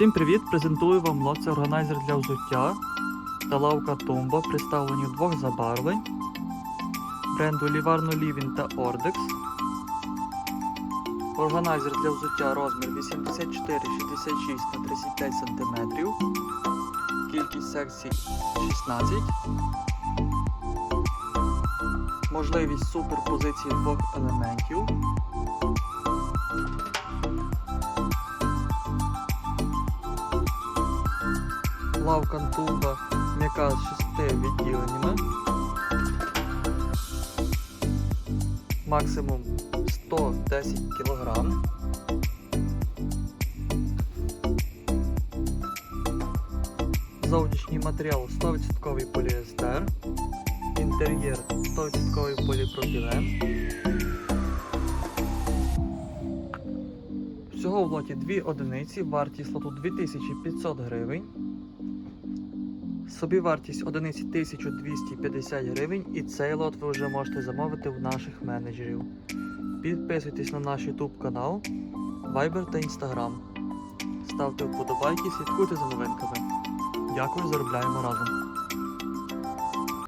Всім привіт! Презентую вам лот органайзер для взуття та лавка Тумба, представлені в двох забарвлень бренду Livarno Living та Ordex. Органайзер для взуття розмір 84, 66 на 35 см. Кількість секцій 16. Можливість суперпозиції двох елементів. Лавка туба м'яка з шести відділеннями. Максимум 110 кг. Зовнішній матеріал 100% поліестер. Інтер'єр 100% поліпропілен. Всього в лоті дві одиниці, вартість лоту 2500 гривень. Собівартість одиниці 1250 гривень і цей лот ви вже можете замовити у наших менеджерів. Підписуйтесь на наш YouTube канал, Viber та Instagram. Ставте вподобайки, слідкуйте за новинками. Дякую, заробляємо разом.